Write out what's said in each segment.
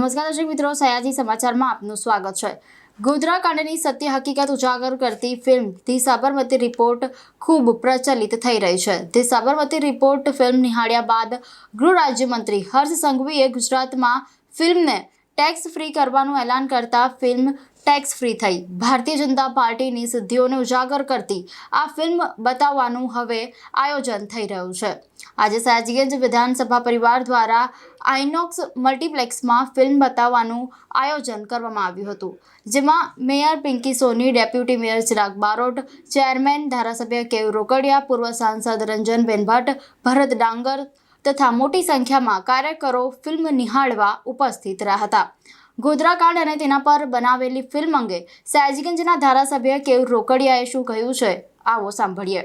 નમસ્કાર દર્શક મિત્રો, સયાજી સમાચારમાં આપનું સ્વાગત છે. ગોધરા કાંડની સત્ય હકીકત ઉજાગર કરતી ફિલ્મ ધી સાબરમતી રિપોર્ટ ખૂબ પ્રચલિત થઈ રહી છે. ધી સાબરમતી રિપોર્ટ ફિલ્મ નિહાળ્યા બાદ ગૃહ રાજ્યમંત્રી હર્ષ સંઘવીએ ગુજરાતમાં ફિલ્મને ટેક્સ ફ્રી કરવાનું એલાન કરતા ફિલ્મ ટેક્સ ફ્રી થઈ. ભારતીય જનતા પાર્ટીની સિદ્ધિઓને ઉજાગર કરતી આ ફિલ્મ બતાવવાનું હવે આયોજન થઈ રહ્યું છે. આજે સયાજીગંજ વિધાનસભા પરિવાર દ્વારા આઇનોક્સ મલ્ટીપ્લેક્સમાં ફિલ્મ બતાવવાનું આયોજન કરવામાં આવ્યું હતું. જેમાં mayor Pinky Soni, deputy mayor Chirag Barot, chairman ધારાસભ્ય કેવ રોકડિયા, પૂર્વ સાંસદ રંજનબેન ભટ્ટ, ભરત ડાંગર તથા મોટી સંખ્યામાં કાર્યકરો ફિલ્મ નિહાળવા ઉપસ્થિત રહ્યા હતા. ગોધરાકાંડ અને તેના પર બનાવેલી ફિલ્મ અંગે સયાજીગંજના ધારાસભ્ય કેવ રોકડિયાએ શું કહ્યું છે, આવો સાંભળીએ.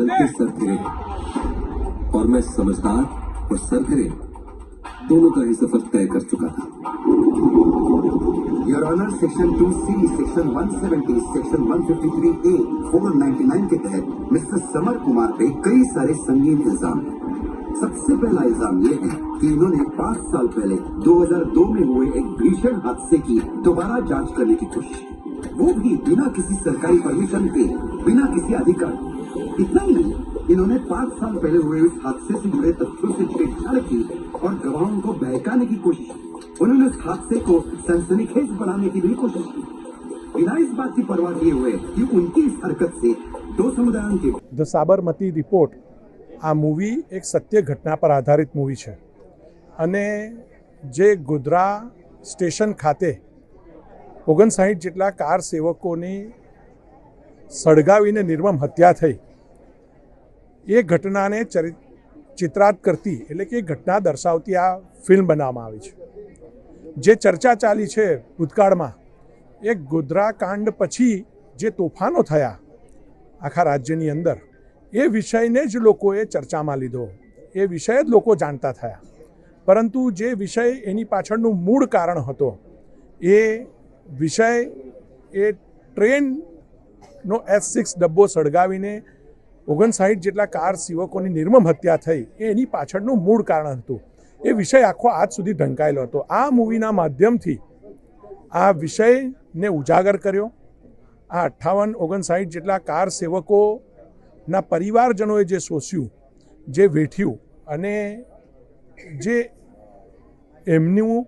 बदल के सर फिरे। और मैं समझदार और सर फिरे। दोनों का ही सफ़र तय कर चुका था। Your section Section 2C, Section 170, Section 153A, 499 के तहत मिस्टर समर कुमार पे कई सारे संगीन इल्ज़ाम हैं। सबसे पहला इल्ज़ाम ये है कि इन्होंने पाँच साल पहले 2002 में हुए एक भीषण हादसे की दोबारा जाँच करने की कोशिश की। वो भी बिना किसी सरकारी परमिशन के बिना किसी अधिकार इतना ही नहीं इन्होंने पाँच साल पहले हुए इस हादसे से जुड़े तथ्यों से छेड़छाड़ की और गवाहों को बहकाने की कोशिश की उन्होंने उस हादसे को सनसनीखेज बनाने की भी कोशिश की बिना इस बात की परवाह किए हुए कि उनकी इस हरकत से दो समुदायों के ધ સાબરમતી રિપોર્ટ આ મૂવી એક સત્ય ઘટના પર આધારિત મૂવી છે અને જે ગોધરા સ્ટેશન ખાતે ઓગણસાઠ જેટલા કાર સેવકોની સળગાવીને નિર્મમ હત્યા થઈ એ ઘટનાને ચરિ, ચિત્રાત કરતી એટલે કે ઘટના દર્શાવતી આ ફિલ્મ બનાવવામાં આવી છે. જે ચર્ચા ચાલી છે ભૂતકાળમાં, એ ગોધરા કાંડ પછી જે તોફાનો થયા આખા રાજ્યની અંદર, એ વિષયને જ લોકોએ ચર્ચામાં લીધો. એ વિષય જ લોકો જાણતા થયા. પરંતુ જે વિષય એની પાછળનું મૂળ કારણ હતો, એ વિષય, એ ટ્રેનનો એસ સિક્સ ડબ્બો સળગાવીને ઓગણસાઠ જેટલા કાર સેવકોની નિર્મમ હત્યા થઈ એ એની પાછળનું મૂળ કારણ હતું. એ વિષય આખો આજ સુધી ઢંકાયેલો હતો. આ મૂવીના માધ્યમથી આ વિષયને ઉજાગર કર્યો. આ અઠ્ઠાવન ઓગણસાઠ જેટલા કાર સેવકોના પરિવારજનોએ જે શોષ્યું, જે વેઠ્યું અને જે એમનું,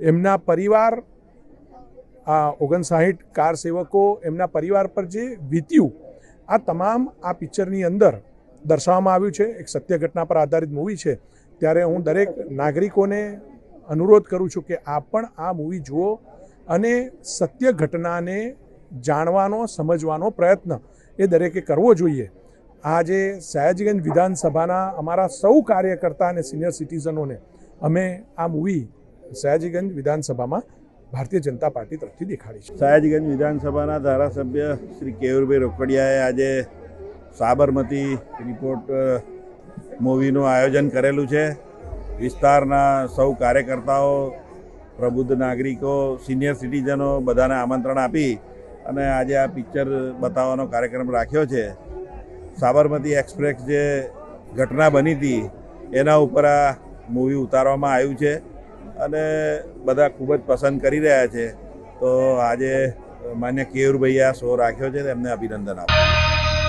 એમના પરિવાર, આ ઓગણસાઠ કાર સેવકો એમના પરિવાર પર જે વીત્યું આ તમામ આ પિક્ચરની અંદર દર્શાવવામાં આવ્યું છે, એક સત્ય ઘટના પર આધારિત મૂવી છે. ત્યારે હું દરેક નાગરિકોને અનુરોધ કરું છું કે આપ પણ આ મૂવી જુઓ અને સત્ય ઘટનાને જાણવાનો, સમજવાનો પ્રયત્ન એ દરેકે કરવો જોઈએ. આજે સયાજીગંજ વિધાનસભાના અમારા સૌ કાર્યકર્તા અને સિનિયર સિટીઝનોને અમે આ મૂવી સયાજીગંજ વિધાનસભામાં ભારતીય જનતા પાર્ટી તરફથી દેખાડી છે. સયાજીગંજ વિધાનસભાના ધારાસભ્ય શ્રી કેયુરભાઈ રોકડિયાએ આજે સાબરમતી રિપોર્ટ મૂવીનું આયોજન કરેલું છે. વિસ્તારના સૌ કાર્યકર્તાઓ, પ્રબુદ્ધ નાગરિકો, સિનિયર સિટીઝનો બધાને આમંત્રણ આપી અને આજે આ પિક્ચર બતાવવાનો કાર્યક્રમ રાખ્યો છે. સાબરમતી એક્સપ્રેસ જે ઘટના બની હતી, એના ઉપર આ મૂવી ઉતારવામાં આવ્યું છે. અને બધા ખૂબ જ પસંદ કરી રહ્યા છે. તો આજે માન્ય કેયુરભાઈએ આ શો રાખ્યો છે, તેમને અભિનંદન આપો